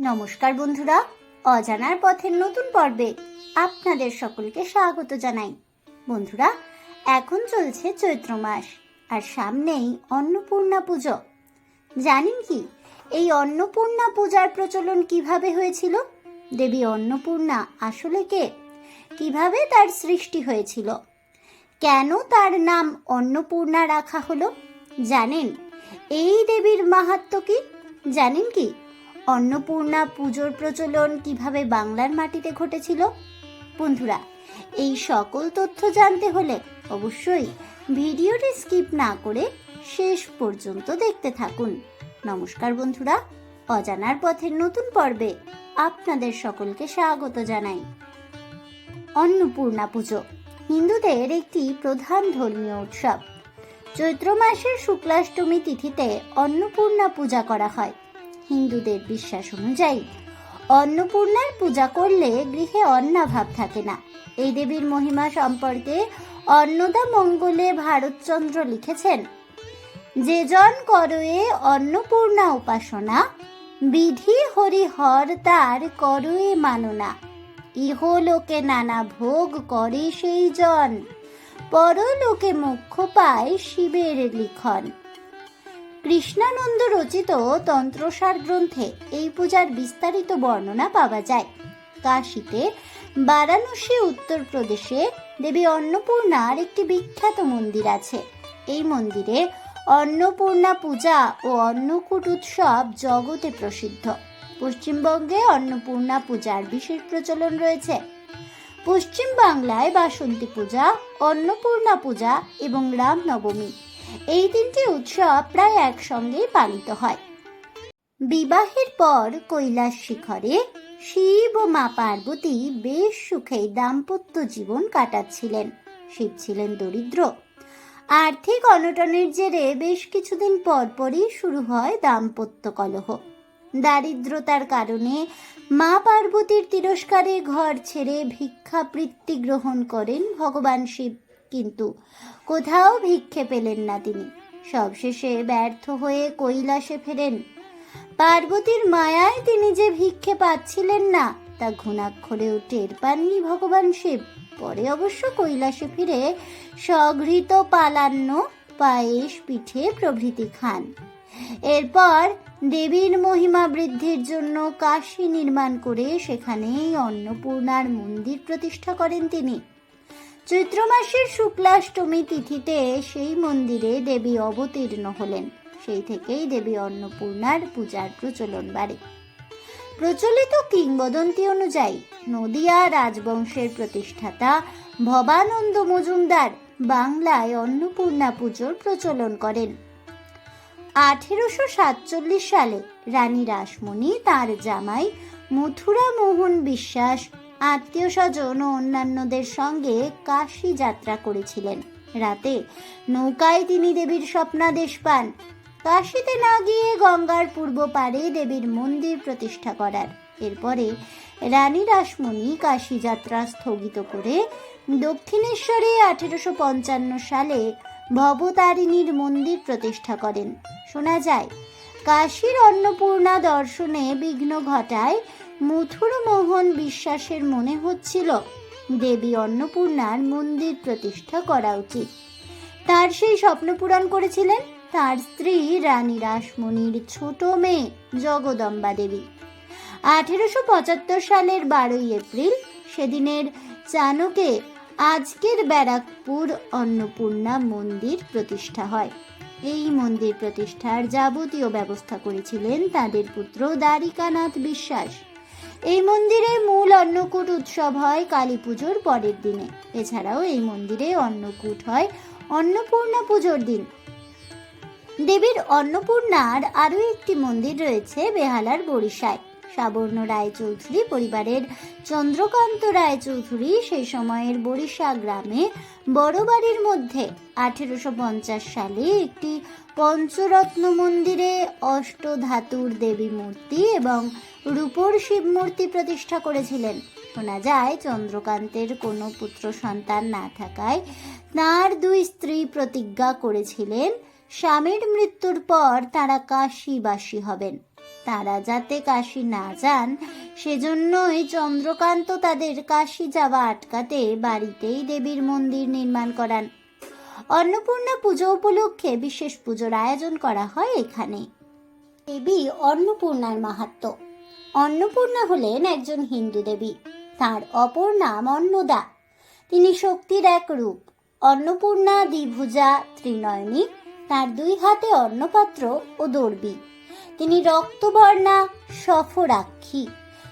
নমস্কার বন্ধুরা, অজানার পথের নতুন পর্বে আপনাদের সকলকে স্বাগত জানাই। বন্ধুরা, এখন চলছে চৈত্র মাস, আর সামনেই অন্নপূর্ণা পুজো। জানেন কি, এই অন্নপূর্ণা পূজার প্রচলন কীভাবে হয়েছিল? দেবী অন্নপূর্ণা আসলে কে? কীভাবে তার সৃষ্টি হয়েছিল? কেন তার নাম অন্নপূর্ণা রাখা হলো? জানেন, এই দেবীর মাহাত্ম কি? জানেন কি অন্নপূর্ণা পুজোর প্রচলন কীভাবে বাংলার মাটিতে ঘটেছিল? বন্ধুরা, এই সকল তথ্য জানতে হলে অবশ্যই ভিডিওটি স্কিপ না করে শেষ পর্যন্ত দেখতে থাকুন। নমস্কার বন্ধুরা, অজানার পথের নতুন পর্বে আপনাদের সকলকে স্বাগত জানাই। অন্নপূর্ণা পুজো, হিন্দুদের একটি প্রধান ধর্মীয় উৎসব। চৈত্র মাসের শুক্লাষ্টমী তিথিতে অন্নপূর্ণা পূজা করা হয়। হিন্দুদের বিশ্বাস অনুযায়ী, অন্নপূর্ণার পূজা করলে গৃহে অন্নাভাব থাকে না। এই দেবীর মহিমা সম্পর্কে অন্নদা মঙ্গলে ভারতচন্দ্র লিখেছেন, যে জন করয়ে অন্নপূর্ণা উপাসনা, বিধি হরিহর তার করয়ে মাননা। ইহলোকে নানা ভোগ করে সেই জন, পরলোকে মুখ্য পায় শিবের লিখন। কৃষ্ণানন্দ রচিত তন্ত্রসার গ্রন্থে এই পূজার বিস্তারিত বর্ণনা পাওয়া যায়। কাশীতে বারাণসী, উত্তরপ্রদেশে দেবী অন্নপূর্ণার একটি বিখ্যাত মন্দির আছে। এই মন্দিরে অন্নপূর্ণা পূজা ও অন্নকূট উৎসব জগতে প্রসিদ্ধ। পশ্চিমবঙ্গে অন্নপূর্ণা পূজার বিশেষ প্রচলন রয়েছে। পশ্চিম বাংলায় বাসন্তী পূজা, অন্নপূর্ণা পূজা এবং রামনবমী। এই তিনটি উৎসব প্রায় একসঙ্গেই পালিত হয়। বিবাহের পর কৈলাস শিখরে শিব ও মা পার্বতী বেশ সুখেই দাম্পত্য জীবন কাটাচ্ছিলেন। শিব ছিলেন দরিদ্র। আর্থিক অনটনের জেরে বেশ কিছুদিন পর পরই শুরু হয় দাম্পত্য কলহ। দারিদ্রতার কারণে মা পার্বতীর তিরস্কারে ঘর ছেড়ে ভিক্ষাবৃত্তি গ্রহণ করেন ভগবান শিব। কিন্তু কোথাও ভিক্ষে পেলেন না তিনি। সবশেষে ব্যর্থ হয়ে কৈলাসে ফেরেন। পার্বতীর মায়ায় তিনি যে ভিক্ষে পাচ্ছিলেন না, তা ঘুণাক্ষরেও টের পাননি ভগবান শিব। পরে অবশ্য কৈলাসে ফিরে সঘৃত পালান্ন পায়েস পিঠে প্রভৃতি খান। এরপর দেবীর মহিমা বৃদ্ধির জন্য কাশী নির্মাণ করে সেখানেই অন্নপূর্ণার মন্দির প্রতিষ্ঠা করেন তিনি। চৈত্র মাসের শুক্লাষ্টমী তিথিতে সেই মন্দিরে দেবী অবতীর্ণ হলেন। সেই থেকেই দেবী অন্নপূর্ণার পূজার প্রচলন বাড়ে। প্রচলিত কিংবদন্তি অনুযায়ী নদিয়া রাজবংশের প্রতিষ্ঠাতা ভবানন্দ মজুমদার বাংলায় অন্নপূর্ণা পুজোর প্রচলন করেন। আঠেরোশো সাতচল্লিশ সালে রানী রাসমণি তার জামাই মথুরা মোহন বিশ্বাস আত্মীয় স্বজন ও অন্যান্যদের সঙ্গে কাশী যাত্রা করেছিলেন। রাতে নৌকায় তিনি দেবীর স্বপ্নাদেশ পান। কাশীতে না গিয়ে গঙ্গার পূর্ব পারে দেবীর মন্দির প্রতিষ্ঠা করার। এরপরে রানী রাসমণি কাশী যাত্রা স্থগিত করে দক্ষিণেশ্বরে আঠেরোশো পঞ্চান্ন সালে ভবতারিণীর মন্দির প্রতিষ্ঠা করেন। শোনা যায়, কাশীর অন্নপূর্ণা দর্শনে বিঘ্ন ঘটায় মথুর মোহন বিশ্বাসের মনে হচ্ছিল দেবী অন্নপূর্ণার মন্দির প্রতিষ্ঠা করা উচিত। তার সেই স্বপ্ন পূরণ করেছিলেন তার স্ত্রী রানী রাসমণির ছোট মেয়ে জগদম্বা দেবী। আঠেরোশো পঁচাত্তর সালের বারোই এপ্রিল সেদিনের চানকে আজকের ব্যারাকপুর অন্নপূর্ণা মন্দির প্রতিষ্ঠা হয়। এই মন্দির প্রতিষ্ঠার যাবতীয় ব্যবস্থা করেছিলেন তাদের পুত্র দ্বারিকানাথ বিশ্বাস। এই মন্দিরে মূল অন্নকূট উৎসব হয় কালী পুজোর পরের দিনে। এছাড়াও এই মন্দিরে অন্নকূট হয় অন্নপূর্ণা পুজোর দিন। দেবীর অন্নপূর্ণার আরও একটি মন্দির রয়েছে বেহালার বরিশায় সাবর্ণ রায়চৌধুরী পরিবারের চন্দ্রকান্ত রায়চৌধুরী সেই সময়ের বরিশা গ্রামে বড় বাড়ির মধ্যে আঠেরোশো পঞ্চাশ সালে একটি পঞ্চরত্ন মন্দিরে অষ্টধাতুর দেবী মূর্তি এবং রূপর শিব মূর্তি প্রতিষ্ঠা করেছিলেন। শোনা যায়, চন্দ্রকান্তের কোনো পুত্র সন্তান না থাকায় তার দুই স্ত্রী প্রতিজ্ঞা করেছিলেন, স্বামীর মৃত্যুর পর তারা কাশীবাসী হবেন। তারা যাতে কাশি না যান, সেজন্যই চন্দ্রকান্ত তাদের কাশি যাওয়া আটকাতে বাড়িতেই দেবীর মন্দির নির্মাণ করান। অন্নপূর্ণা পুজো উপলক্ষে বিশেষ পুজোর আয়োজন করা হয় এখানে। দেবী অন্নপূর্ণার মাহাত্ম্য অন্নপূর্ণা হলেন একজন হিন্দু দেবী। তার অপর নাম অন্নদা। তিনি শক্তির এক রূপ। অন্নপূর্ণা দ্বিভুজা ত্রিনয়নী, তার দুই হাতে অন্নপাত্র ও দর্বী। তিনি রক্তবর্ণা সফরাক্ষী,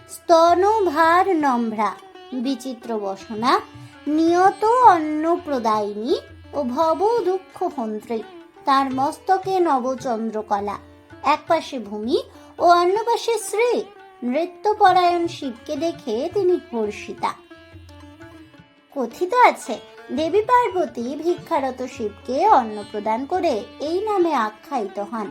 স্তনভার নম্রা বিচিত্র বসনা, নিয়ত অন্নপ্রদায়িনী ও ভব দুঃখ হন্ত্রী তার মস্তকে নবচন্দ্রকলা। এক পাশে ভূমি ও অন্য পাশে শ্রী। নৃত্যপরায়ণ শিবকে দেখে তিনি হর্ষিতা। কথিত আছে, দেবী পার্বতী ভিক্ষারত শিবকে অন্ন প্রদান করে এই নামে আখ্যায়িত হন।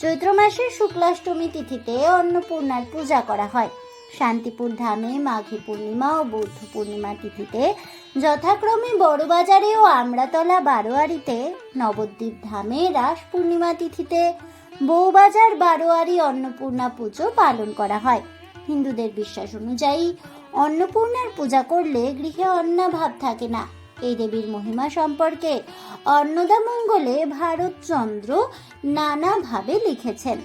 চৈত্র মাসের শুক্লাষ্টমী তিথিতে অন্নপূর্ণার পূজা করা হয়। শান্তিপুর ধামে মাঘী পূর্ণিমা ও বৌদ্ধ পূর্ণিমা তিথিতে যথাক্রমে বড়বাজারে ও আমড়াতলা বারোয়ারিতে নবদ্বীপ ধামে রাস পূর্ণিমা তিথিতে বৌবাজার বারোয়ারি, অন্নপূর্ণা পুজো পালন করা হয়। হিন্দুদের বিশ্বাস অনুযায়ী অন্নপূর্ণার পূজা করলে গৃহে অন্নাভাব থাকে না। এই দেবীর মহিমা সম্পর্কে অন্নদামঙ্গলে ভারতচন্দ্র নানাভাবে লিখেছেন।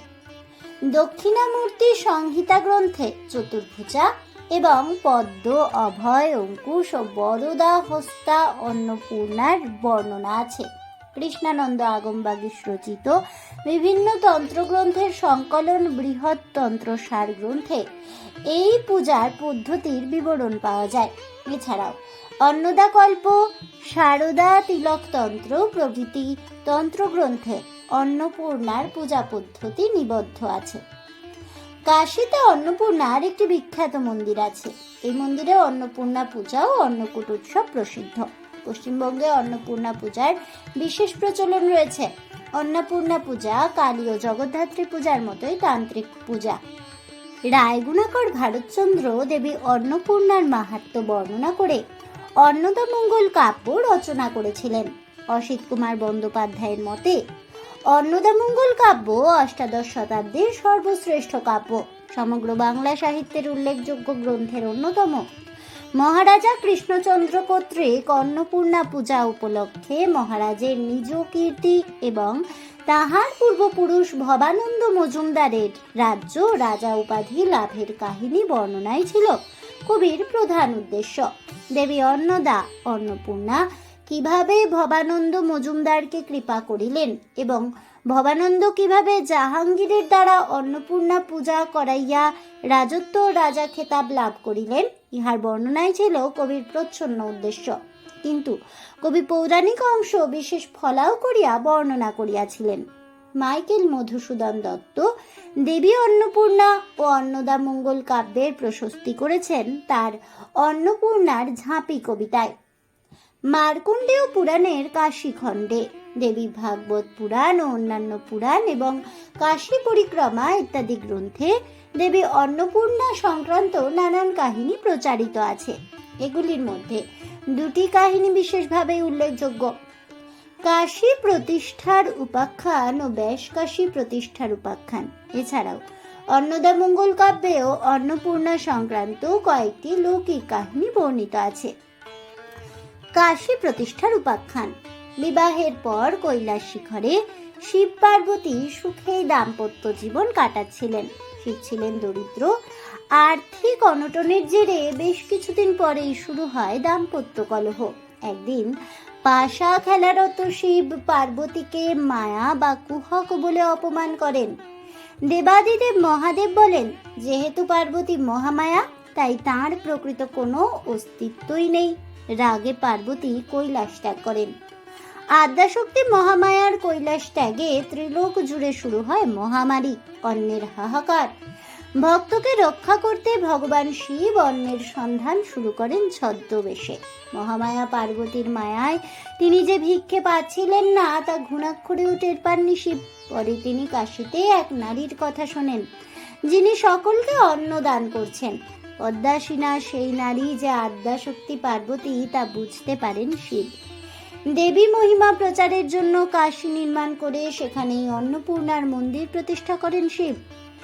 দক্ষিণামূর্তি সংহিতা গ্রন্থে চতুর্ভুজা এবং পদ্ম, অভয়, অঙ্কুশ ও বরদা হস্তা অন্নপূর্ণার বর্ণনা আছে। কৃষ্ণানন্দ আগমবাগীশ রচিত বিভিন্ন তন্ত্রগ্রন্থের সংকলন বৃহৎ তন্ত্রসার গ্রন্থে এই পূজার পদ্ধতির বিবরণ পাওয়া যায়। এছাড়াও, অন্নদাকল্প, সারদা তিলকতন্ত্র প্রভৃতি তন্ত্রগ্রন্থে অন্নপূর্ণার পূজা পদ্ধতি নিবদ্ধ আছে। কাশীতে অন্নপূর্ণার একটি বিখ্যাত মন্দির আছে। এই মন্দিরে অন্নপূর্ণা পূজা ও অন্নকূট উৎসব প্রসিদ্ধ। পশ্চিমবঙ্গে অন্নপূর্ণা পূজার বিশেষ প্রচলন রয়েছে। অন্নপূর্ণা পূজা কালী ও জগদ্ধাত্রী পূজার মতোই তান্ত্রিক পূজা। রায়গুণাকর ভারতচন্দ্র দেবী অন্নপূর্ণার মাহাত্ম্য বর্ণনা করে অন্নদামঙ্গল কাব্য রচনা করেছিলেন। অসিত কুমার বন্দ্যোপাধ্যায়ের মতে অন্নদামঙ্গল কাব্য অষ্টাদশ শতাব্দীর সর্বশ্রেষ্ঠ কাব্য। সমগ্র বাংলা সাহিত্যের উল্লেখযোগ্য গ্রন্থের অন্যতম। মহারাজা কৃষ্ণচন্দ্র কর্তৃক অন্নপূর্ণা পূজা উপলক্ষে মহারাজের নিজ কীর্তি এবং তাহার পূর্বপুরুষ ভবানন্দ মজুমদারের রাজ্য রাজা উপাধি লাভের কাহিনী বর্ণনাই ছিল কবির প্রধান উদ্দেশ্য। দেবী অন্নদা, অন্নপূর্ণা কীভাবে ভবানন্দ মজুমদারকে কৃপা করিলেন এবং ভবানন্দ কীভাবে জাহাঙ্গীরের দ্বারা অন্নপূর্ণা পূজা করাইয়া রাজত্ব রাজা খেতাব লাভ করিলেন, ইহার বর্ণনাই ছিল কবির প্রচ্ছন্ন উদ্দেশ্য। কিন্তু কবি পৌরাণিক অংশ বিশেষ ফলাও করিয়া বর্ণনা করিয়াছিলেন। মাইকেল মধুসূদন দত্ত, দেবী অন্নপূর্ণা ও অন্নদা মঙ্গল কাব্যের প্রশস্তি করেছেন তার অন্নপূর্ণার ঝাঁপি কবিতায়। মার্কণ্ডেয় পুরাণের কাশীখণ্ডে। দেবী ভাগবত পুরাণ ও অন্যান্য পুরাণ এবং কাশী পরিক্রমা ইত্যাদি গ্রন্থে দেবী অন্নপূর্ণা সংক্রান্ত নানান কাহিনী প্রচারিত আছে। এগুলির মধ্যে দুটি কাহিনী বিশেষভাবে উল্লেখযোগ্য। কাশী প্রতিষ্ঠার উপাখ্যান ও ব্যাস কাশী প্রতিষ্ঠার উপাখ্যান। এছাড়াও অন্নদামঙ্গল কাব্যেও অন্নপূর্ণা সংক্রান্ত কয়েকটি লৌকিক কাহিনী বর্ণিত আছে। কাশী প্রতিষ্ঠার উপাখ্যান। বিবাহের পর কৈলাস শিখরে শিব পার্বতী সুখে দাম্পত্য জীবন কাটাচ্ছিলেন। শিব ছিলেন দরিদ্র, আর্থিক অনটনের জেরে বেশ কিছুদিন পরেই শুরু হয় দাম্পত্য কলহ। একদিন পাশা খেলারত শিব পার্বতীকে মায়া বা কুহক বলে অপমান করেন। দেবাদিদেব মহাদেব বলেন, যেহেতু পার্বতী মহামায়া, তাই তার প্রকৃত কোনো অস্তিত্বই নেই। রাগে পার্বতী কৈলাস ত্যাগ করেন। আদ্যাশক্তি মহামায়ার কৈলাস ত্যাগে ত্রিলোক জুড়ে শুরু হয় মহামারী, অন্যের হাহাকার। ভক্তকে রক্ষা করতে ভগবান শিব অন্যের সন্ধান শুরু করেন ছদ্মবেশে। মহামায়া পার্বতীর মায়ায় তিনি যে ভিক্ষে পাচ্ছিলেন না, তা ঘুণাক্ষরেও টের পাননি শিব। পরে তিনি কাশিতে এক নারীর কথা শোনেন, যিনি সকলকে অন্ন দান করছেন। পদ্মাসীনা সেই নারী যে আদ্যাশক্তি পার্বতী, তা বুঝতে পারেন শিব। দেবী মহিমা প্রচারের জন্য কাশী নির্মাণ করে সেখানেই অন্নপূর্ণার মন্দির প্রতিষ্ঠা করেন শিব।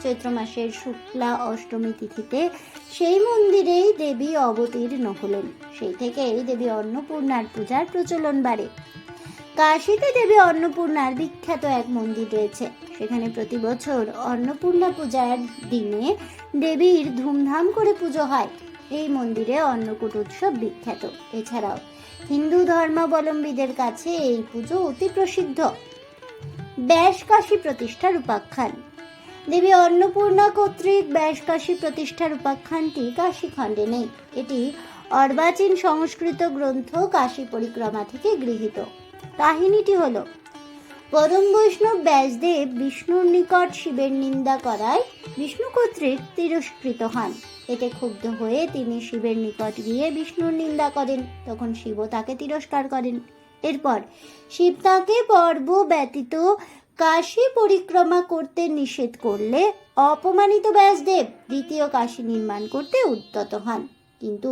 চৈত্র মাসের শুক্লা অষ্টমী তিথিতে সেই মন্দিরেই দেবী অবতীর্ণ হলেন। সেই থেকেই দেবী অন্নপূর্ণার পূজার প্রচলন বাড়ে। কাশীতে দেবী অন্নপূর্ণার বিখ্যাত এক মন্দির রয়েছে। সেখানে প্রতি বছর অন্নপূর্ণা পূজার দিনে দেবীর ধুমধাম করে পুজো হয়। এই মন্দিরে অন্নকূট উৎসব বিখ্যাত। এছাড়াও হিন্দু ধর্মাবলম্বীদের কাছে এই পুজো অতি প্রসিদ্ধ। ব্যাসকাশী প্রতিষ্ঠার উপাখ্যান। দেবী অন্নপূর্ণা কর্তৃক ব্যাসকাশী প্রতিষ্ঠার উপাখ্যানটি কাশীখণ্ডে নেই। এটি অর্বাচীন সংস্কৃত গ্রন্থ কাশী পরিক্রমা থেকে গৃহীত। কাহিনীটি হল, পরম বৈষ্ণব ব্যাসদেব বিষ্ণুর নিকট শিবের নিন্দা করায় বিষ্ণু কর্তৃক তিরস্কৃত হন। এতে ক্ষুব্ধ হয়ে তিনি শিবের নিকট গিয়ে বিষ্ণুর নিন্দা করেন। তখন শিবও তাকে তিরস্কার করেন। এরপর শিব তাকে পর্ব ব্যতীত কাশী পরিক্রমা করতে নিষেধ করলে অপমানিত ব্যাসদেব দ্বিতীয় কাশী নির্মাণ করতে উদ্যত হন। কিন্তু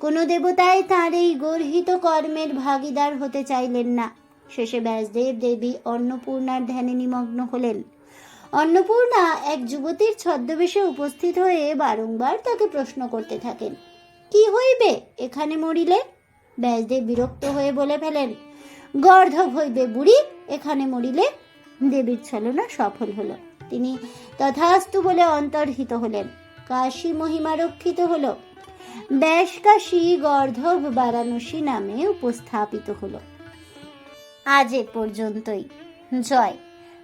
কোনো দেবতাই তার এই গর্হিত কর্মের ভাগিদার হতে চাইলেন না। শেষে ব্যাসদেব দেবী অন্নপূর্ণার ধ্যানে নিমগ্ন হলেন। অন্নপূর্ণা এক যুবতীর ছদ্মবেশে উপস্থিত হয়ে বারংবার তাকে প্রশ্ন করতে থাকেন, কি হইবে এখানে মরিলে? ব্যাসদেব বিরক্ত হয়ে বলে ফেলেন, গর্ধব হইবে বুড়ি, এখানে মরিলে? দেবীর ছলনা সফল হলো। তিনি তথাস্তু বলে অন্তর্হিত হলেন, কাশী মহিমা রক্ষিত হলো ব্যাসকাশী গর্ধব বারাণসী নামে উপস্থাপিত হলো। আজ এ পর্যন্তই। জয়।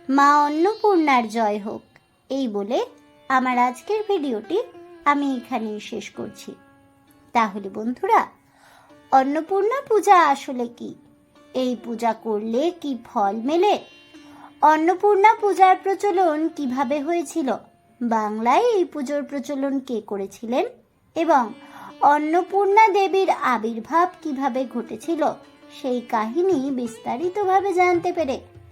মা অন্নপূর্ণার জয় হোক। এই বলে আমার আজকের ভিডিওটি আমি এখানেই শেষ করছি। তাহলে বন্ধুরা, অন্নপূর্ণা পূজা আসলে কি? এই পূজা করলে কি ফল মেলে? অন্নপূর্ণা পূজার প্রচলন কীভাবে হয়েছিল? বাংলায় এই পুজোর প্রচলন কে করেছিলেন? এবং অন্নপূর্ণা দেবীর আবির্ভাব কীভাবে ঘটেছিল? সেই কাহিনী বিস্তারিতভাবে জানতে পেরে